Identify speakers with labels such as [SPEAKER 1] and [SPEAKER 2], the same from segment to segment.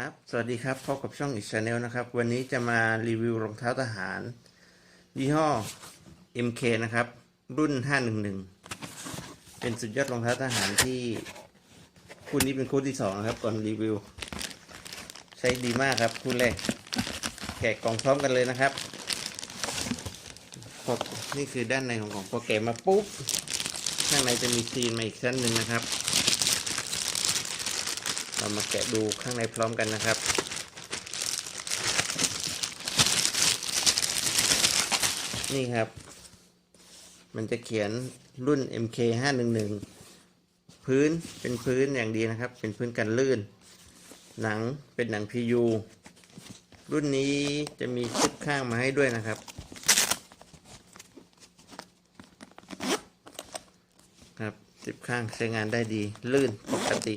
[SPEAKER 1] ครับ สวัสดีครับพบกับช่องอีกชาแนลนะครับ วันนี้จะมารีวิวรองเท้าทหาร ยี่ห้อ MK นะครับ รุ่น 511 เป็นสุดยอดรองเท้าทหารที่คู่นี้เป็นคู่ที่สองนะครับก่อนรีวิว ใช้ดีมากครับคู่แรกแกะกล่องพร้อมกันเลยนะครับพอนี่คือด้านในของกล่องพอแกะมาปุ๊บ ข้างในจะมีซีนมาอีกชั้นหนึ่งนะครับ เรามาแกะดูข้างในพร้อมกันนะครับ นี่ครับ มันจะเขียนรุ่น MK 511พื้นเป็นพื้นอย่างดีนะครับ เป็นพื้นกันลื่น หนังเป็นหนัง PU รุ่นนี้จะมีซิปข้างมาให้ด้วยนะครับครับซิปข้างใช้งานได้ดี ลื่นปกติ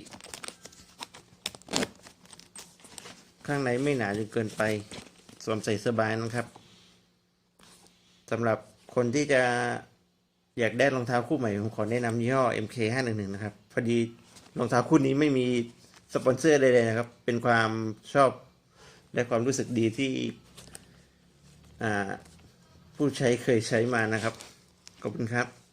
[SPEAKER 1] ข้างในไม่หนาจนเกินไป สวมใส่สบายนะครับสำหรับคนที่จะอยากได้รองเท้าคู่ใหม่ผมขอแนะนำยี่ห้อ MK 511นะครับ พอดีรองเท้าคู่นี้ไม่มีสปอนเซอร์ใดๆนะครับ เป็นความชอบและความรู้สึกดีที่ผู้ใช้เคยใช้มานะครับ ขอบคุณครับ